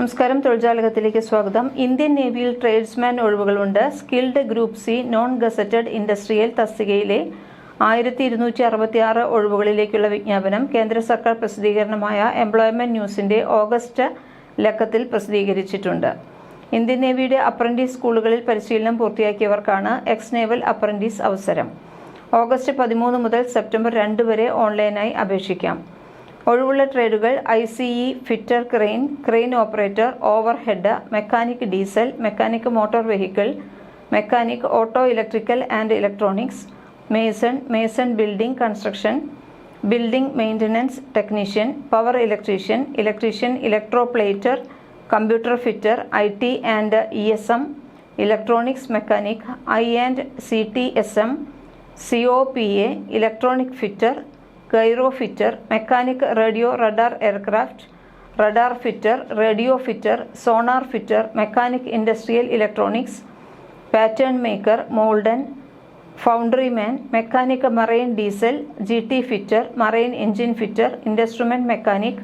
നമസ്കാരം. തൊഴിൽജാലകത്തിലേക്ക് സ്വാഗതം. ഇന്ത്യൻ നേവിയിൽ tradesman ഒഴിവുകളുണ്ട്. Skilled group C non gazetted industrial തസ്തികയിലെ ആയിരത്തി ഇരുന്നൂറ്റി അറുപത്തി ആറ് ഒഴിവുകളിലേക്കുള്ള വിജ്ഞാപനം. കേന്ദ്ര സർക്കാർ പ്രസിദ്ധീകരണമായ എംപ്ലോയ്മെന്റ് ന്യൂസിന്റെ ഓഗസ്റ്റ് ലക്കത്തിൽ പ്രസിദ്ധീകരിച്ചിട്ടുണ്ട്. ഇന്ത്യൻ നേവിയുടെ അപ്രന്റീസ് സ്കൂളുകളിൽ പരിശീലനം പൂർത്തിയാക്കിയവർക്കാണ് എക്സ് നേവൽ അപ്രന്റീസ് അവസരം. ഓഗസ്റ്റ് പതിമൂന്ന് മുതൽ സെപ്റ്റംബർ രണ്ട് വരെ ഓൺലൈനായി അപേക്ഷിക്കാം. ഒഴിവുള്ള ട്രേഡുകൾ I C E fitter crane crane operator overhead mechanic diesel mechanic motor vehicle mechanic auto electrical and electronics mason mason building construction building maintenance technician power electrician electrician electroplater computer fitter I T and E S M electronics mechanic I and C T S M C O P A electronic fitter gyro fitter mechanic radio radar aircraft radar fitter radio fitter sonar fitter mechanic industrial electronics pattern maker moulder foundryman mechanic marine diesel G T fitter marine engine fitter instrument mechanic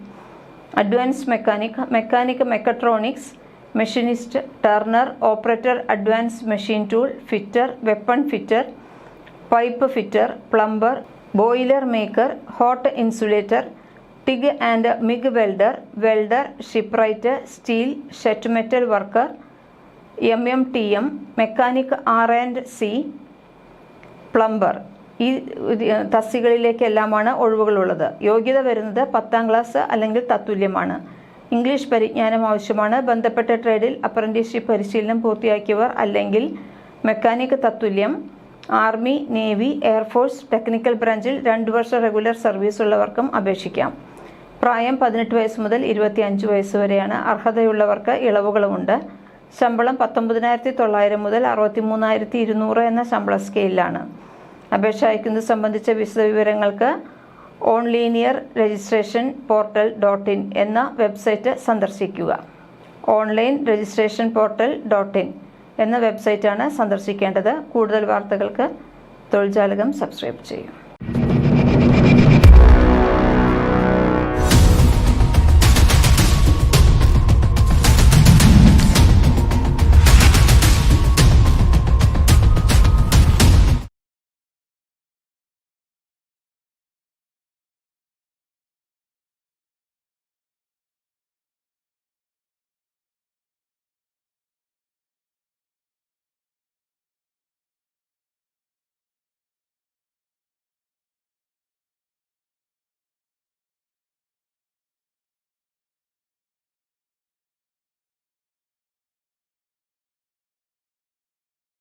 advance mechanic mechanic mechatronics machinist turner operator advance machine tool fitter weapon fitter pipe fitter plumber boiler maker hot insulator TIG and MIG welder welder shipwright steel sheet metal worker M M T M mechanic R and C plumber. ഈ തസ്തികളിലേക്കെല്ലാമാണ് ഒഴിവുകളുള്ളത്. യോഗ്യത വരുന്നത് പത്താം class അല്ലെങ്കിൽ തത്തുല്യമാണ്. English പരിജ്ഞാനം ആവശ്യമാണ്. ബന്ധപ്പെട്ട ട്രേഡിൽ apprenticeship പരിശീലനം പൂർത്തിയാക്കിയവർ അല്ലെങ്കിൽ mechanic തത്തുല്യം army navy air force technical ബ്രാഞ്ചിൽ രണ്ട് വർഷ റെഗുലർ സർവീസ് ഉള്ളവർക്കും അപേക്ഷിക്കാം. പ്രായം പതിനെട്ട് വയസ്സ് മുതൽ ഇരുപത്തി അഞ്ച് വയസ്സ് വരെയാണ് അർഹതയുള്ളവർക്ക് ഇളവുകളുമുണ്ട്. ശമ്പളം പത്തൊമ്പതിനായിരത്തി തൊള്ളായിരം മുതൽ അറുപത്തി മൂന്നായിരത്തി ഇരുന്നൂറ് എന്ന ശമ്പള സ്കെയിലാണ് അപേക്ഷ അയക്കുന്നത് സംബന്ധിച്ച വിശദവിവരങ്ങൾക്ക് ഓൺലൈനിയർ രജിസ്ട്രേഷൻ പോർട്ടൽ ഡോട്ട് ഇൻ എന്ന വെബ്സൈറ്റ് സന്ദർശിക്കുക. Online registration portal dot in. എന്ന വെബ്സൈറ്റാണ് സന്ദർശിക്കേണ്ടത്. കൂടുതൽ വാർത്തകൾക്ക് തൊഴിൽജാലകം സബ്സ്ക്രൈബ് ചെയ്യും.